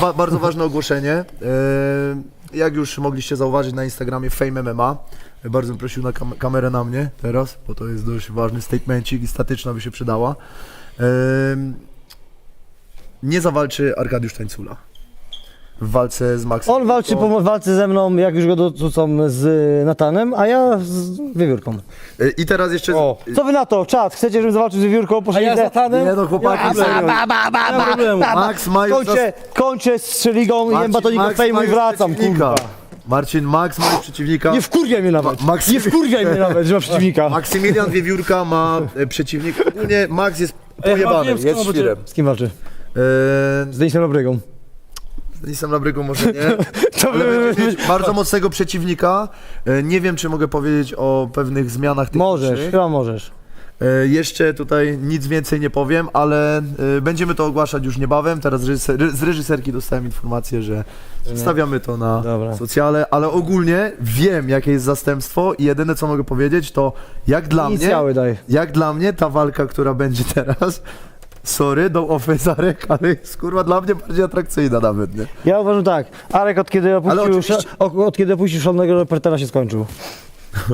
Ba bardzo ważne ogłoszenie. E, jak już mogliście zauważyć na Instagramie Fame MMA, bardzo bym prosił na kam kamerę na mnie teraz, bo to jest dość ważny statemencik i statyczna by się przydała. E, nie zawalczy Arkadiusz Tańcula w walce z Maxem. On walczy po walce ze mną, jak już go dorzucą z Natanem, a ja z wiewiórką. I teraz jeszcze... O. Co wy na to? Czad, chcecie, żebym zawalczył z wiewiórką? A Poszli ja z Natanem? Nie no chłopaki, Ba, ba, ba, ba, ba, Nie ma problemu. Max ma już Kończę, kończę z Szeligą, jem batonika fejmu ma i wracam, przeciwnika. kurwa. Marcin, Max ma już przeciwnika. Nie wkurwiaj mnie nawet. Maksym- Nie wkurwiaj mnie nawet, że ma przeciwnika. Maksymilian Wiewiórka ma e, przeciwnika. Ogólnie Max jest pojebany, wiem, z kim jest świrem. Z kim walczy? E, Z Denisem Labrygą. Z Denisem Labrygą może nie, To ale będzie mieć bardzo mocnego przeciwnika. E, nie wiem, czy mogę powiedzieć o pewnych zmianach Możesz, technicznych. chyba możesz. E, jeszcze tutaj nic więcej nie powiem, ale e, będziemy to ogłaszać już niebawem. Teraz reżyser, z reżyserki dostałem informację, że stawiamy to na Dobra. socjale, ale ogólnie wiem, jakie jest zastępstwo i jedyne, co mogę powiedzieć, to jak dla mnie... Inicjały daj. Jak dla mnie ta walka, która będzie teraz, sorry, do ofezarek, ale jest kurwa dla mnie bardziej atrakcyjna nawet, nie? Ja uważam tak, Arek od kiedy opuścił, oczywiście- od, od kiedy opuścił szalonego reportera się skończył.